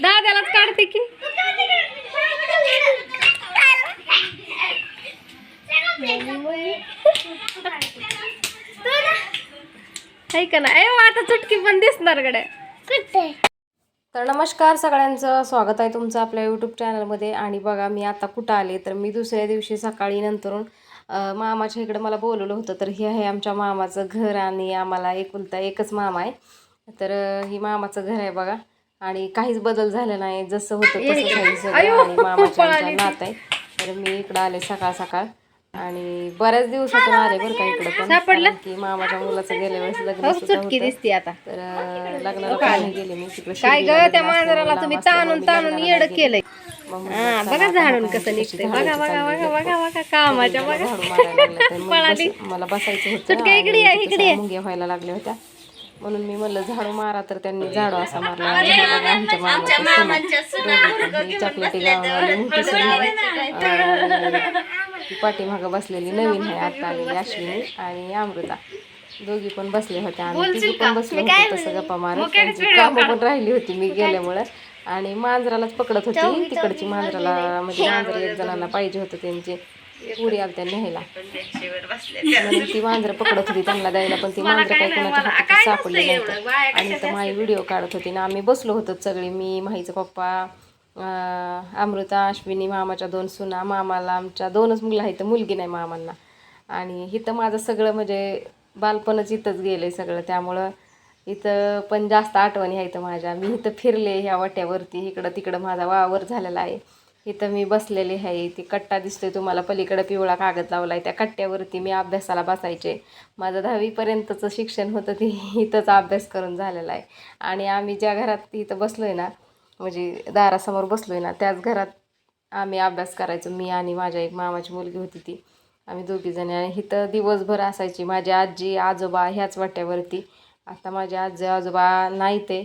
दादालाच काढते की. का ना आता चुटकी पण दिसणार गड्या. तर नमस्कार सगळ्यांचं. स्वागत आहे तुमचं आपल्या यूट्यूब चॅनलमध्ये आणि बघा मी आता कुठं आले तर मी दुसऱ्या दिवशी सकाळी नंतरून मामाच्या इकडं मला बोलवलं होतं. तर हे आहे आमच्या मामाचं घर आणि आम्हाला एकुलता एकच मामा आहे. तर ही मामाचं घर आहे बघा. आणि काहीच बदल झाला नाही. जसं होतं आणि मामाच्या नात आहे तर मी इकडं आले सकाळ सकाळ. आणि बऱ्याच दिवसातून आले बरं का इकडं पण. की मामाच्या मुलाचं गेल्या वेळेस लग्न. दिसते आता. तर लग्नाला गेले मी तिकडे काय ग त्या मांजराला तुम्ही ताणून ताणून येड. केलंय. हा बघा झाडून कसं निघतंय. झाडाची बघा बघा बघा. बघा बघा कामाच्या मला बघा. मला बसायचं होतं. चुटकी इकडे इकडे. मुंग्या व्हायला लागल्या होत्या. म्हणून मी म्हणलं झाडू मारा तर त्यांनी झाडू असा मारला. आमच्या. ही चॉकलेटी गावाला मोठी सून. पाठीमागं बसलेली नवीन आहे आता आलेली अश्विनी आणि अमृता. दोघी पण बसल्या होत्या आणि तिघी पण बसले होते तसं गप्पा मारत. त्यांची कामं पण राहिली होती मी गेल्यामुळं. आणि मांजरालाच पकडत होती. तिकडची मांजराला म्हणजे मांजर एक जणांना पाहिजे होतं त्यांचे. पुरी आलत्या न्यायला. म्हणून ती मांजरं पकडत होती त्यांना द्यायला पण ती मांजरं काही कोणाच्या हातात सापडली नव्हतं. आणि तर माई व्हिडिओ काढत होती ना आम्ही बसलो होतो सगळे मी माहीचं पप्पा अमृता अश्विनी मामाच्या दोन सुना मामाला आमच्या दोनच मुलं आहेत मुलगी नाही मामांना. आणि इथं माझं सगळं म्हणजे बालपणच इथंच गेलं सगळं त्यामुळं इथं पण जास्त आठवणी आहेत माझ्या. मी इथं फिरले ह्या वाट्यावरती इकडं तिकडं माझा वावर झालेला आहे. इथं मी बसलेले आहे. ती कट्टा दिसतोय तुम्हाला. पलीकडं पिवळा कागद लावला आहे त्या कट्ट्यावरती मी अभ्यासाला बसायचे. माझं दहावीपर्यंतचं शिक्षण होतं ते इथंच अभ्यास करून झालेलं आहे. आणि आम्ही ज्या घरात इथं बसलोय ना म्हणजे दारासमोर बसलोय ना त्याच घरात आम्ही अभ्यास करायचो. मी आणि माझ्या एक मामाची मुलगी होती ती. आम्ही दोघीजणी आणि इथं दिवसभर असायची. माझी आजी आजोबा ह्याच वाट्यावरती. आता माझे आजी आजोबा नाही ते.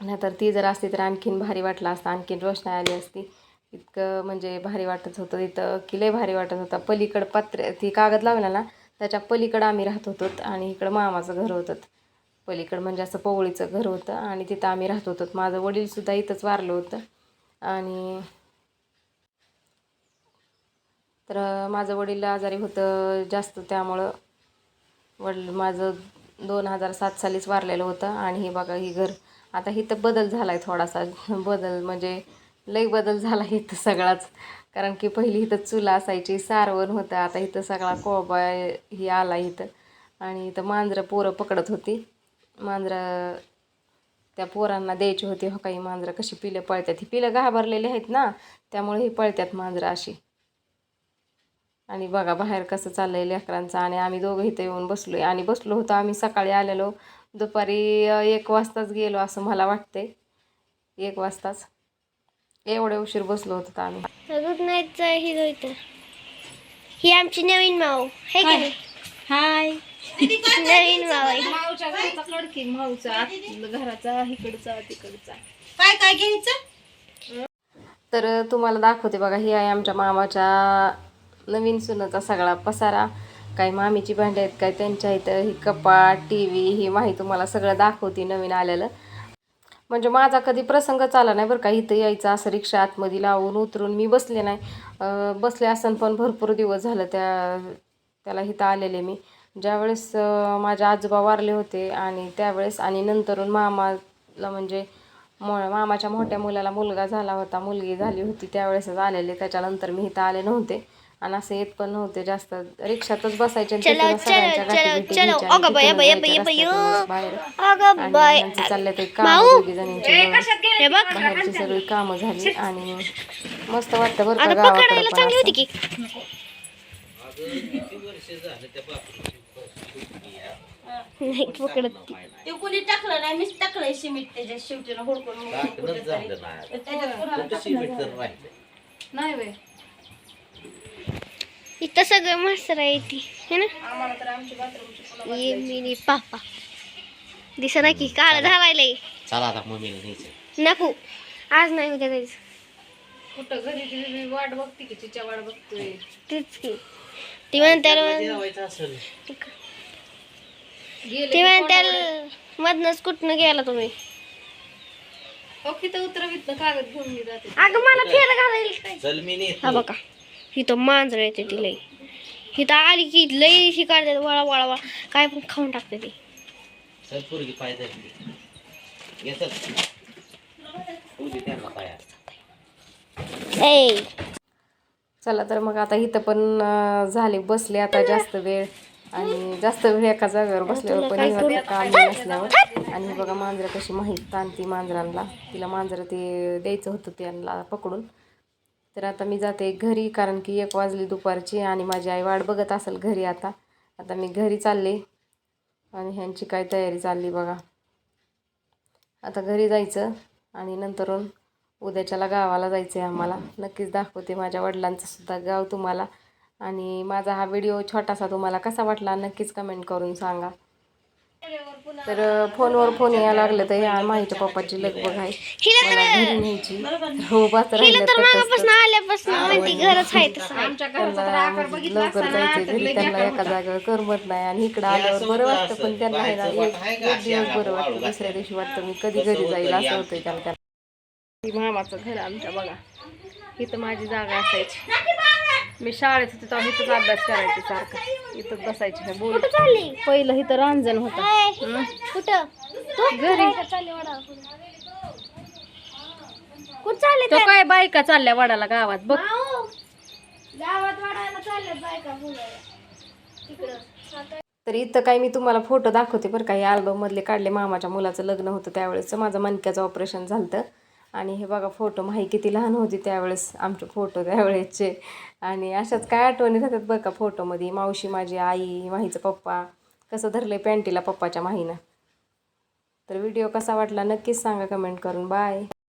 नाहीतर ती जर असती तर आणखीन भारी वाटलं असतं आणखीन रोषणाई आली असती. इतकं म्हणजे भारी वाटत होतं इथं की लय भारी वाटत होता. पलीकडं पत्रे ती कागद लावला ना त्याच्या पलीकडं आम्ही राहत होतो आणि इकडं मामाचं घर होतं. पलीकडं म्हणजे असं पवळीचं घर होतं आणि तिथं आम्ही राहत होतो. माझं वडीलसुद्धा इथंच वारलं होतं. आणि तर माझं वडील आजारी होतं जास्त त्यामुळं. वडील माझं दोन हजार सात सालीच वारलेलं होतं आणि हे बघा ही घर आता इथं बदल झाला आहे थोडासा. बदल म्हणजे लई बदल झाला इथं सगळाच. कारण की पहिली इथं चुला असायची सारवण होतं आता इथं सगळा कोबा ही आला इथं. आणि इथं मांजरं पोरं पकडत होती. मांजरं त्या पोरांना द्यायची होती हो काही मांजरं कशी पिलं पळतात ही पिलं घाबरलेली आहेत ना त्यामुळे ही पळतात मांजरं अशी. आणि बघा बाहेर कसं चाललं आहे लेकरांचं. आणि आम्ही दोघं इथं येऊन बसलो आहे आणि बसलो होतो आम्ही सकाळी आलेलो. दुपारी एक वाजताच गेलो असं मला वाटतंय. एक वाजताच. एवढे उशीर बसलो होतो आम्ही. गुड हिरो इथं. ही आमची नवीन माऊ. हे की नाही? हाय. नवीन माऊ आहे. माऊच्या घरचा कडकी माऊचा घराचा इकडचा तिकडचा. काय काय घ्यायचं? तर तुम्हाला दाखवते बघा ही आहे आमच्या मामाच्या नवीन सुनाचा सगळा पसारा. काय मामीची भांडी आहेत काय त्यांच्या इथं ही कपाट टी व्ही ही माहिती तुम्हाला सगळं दाखवते नवीन आलेलं. म्हणजे माझा कधी प्रसंगच आला नाही बरं का इथं यायचं असं रिक्षा आतमध्ये लावून उतरून मी बसले नाही. बसले असन पण भरपूर दिवस झालं त्या त्याला इथं आलेले मी. ज्यावेळेस माझे आजोबा वारले होते आणि त्यावेळेस आणि नंतरून मामाला म्हणजे मो मामाच्या मोठ्या मुलाला मुलगा झाला होता मुलगी झाली होती त्यावेळेसच आलेले. त्याच्यानंतर मी इथं आले नव्हते. आणि असं येत पण नव्हते जास्त. रिक्षातच बसायचे ते. हे बाहेरची सगळी कामं झाली आणि मस्त वाटतं बरं का आता गावाकडे पकडायला पण चांगली असं. होती की. नाही पकडत ती. ते कुणी टाकलं नाही मीच टाकलंय सिमेंट त्याच्या शेवटी हुडकून. हुडकून कुठेतरी. तर त्याच्यात कुणाला टाकलं नाही. इथं सगळं मस्त येते है ना? ये मिनी पापा. दिसा ना की काळ झालाय चला आता मम्मीला न्यायचं. नको. आज नाही उद्या जायचं. कुठं घरी ती वाट बघते की तिच्या वाट बघतोय? तेच की. ती ती म्हणतात मधनच कुठनं गेला तुम्ही? ओके तर उतरवित कागद घेऊन मी जाते. अगं मला फेर घालायला चल मी हा बघा. इथं मांजर येते ती लई. इथं आली की लई शिकायला वळा वळा वळा. काय पण खाऊन टाकते ती. चल पोरगी पाय धरली ये चल. उदी त्यांना पाया. ए चला तर मग आता इथं पण अं, झाले बसले आता जास्त वेळ. आणि जास्त वेळ एका जागेवर बसल्यावर पण निघत काम नसल्यावर. आणि बघा मांजरं कशी माहीत ताणती मांजरांना. तिला मांजरं ते द्यायचं होतं त्यांना पकडून. तर आता मी जाते घरी कारण की एक वाजली दुपारची आणि माझी आई वाट बघत असेल घरी आता. आता मी घरी चालले आणि ह्यांची काय तयारी चालली बघा. आता घरी जायचं आणि नंतरून उद्याच्याला गावाला जायचं आहे आम्हाला. नक्कीच दाखवते माझ्या वडिलांचं सुद्धा गाव तुम्हाला. आणि माझा हा व्हिडिओ छोटासा तुम्हाला कसा वाटला नक्कीच कमेंट करून सांगा. तर फोनवर फोन यायला लागलं तर या माहिती पप्पाची लगबग आहे. घरी न्यायची. हो बात लवकर जायचं घरी. त्यांना एका जागेवर करमत नाही. आणि इकडं आल्यावर बरं वाटतं पण त्यांना ना एक दिवस बरं वाटतं. दुसऱ्या दिवशी वाटतं. मी कधी घरी जाईल असं होतंय त्यांना. मामाचं घर आमच्या बघा. इथं माझी जागा असायची. मी शाळेत होते तेव्हा इथंच अभ्यास करायचे सारखं. इथंच बसायचे बोल चालली? पहिलं इथं रांजण होतं. कुठं? घरी. कुठं चालले तो काय बायका चालल्या वाडाला गावात? बघ. गावात वाढायला चालले बायका तिकडं. तर इथं काय मी तुम्हाला फोटो दाखवते बरं का. हे अल्बममधले काढले मामाच्या मुलाचं लग्न होतं त्यावेळेसचं. माझं मणक्याचं ऑपरेशन झालं होतं आणि हे बघा फोटो माही किती लहान होती त्यावेळेस. आमचे फोटो त्यावेळेसचे. आणि अशाच काय आठवणी राहतात बघा का फोटोमध्ये मावशी माझी आई माहीचं पप्पा. कसं धरलं पॅन्टीला पप्पाच्या माहीनं. तर व्हिडिओ कसा वाटला नक्कीच सांगा कमेंट करून. बाय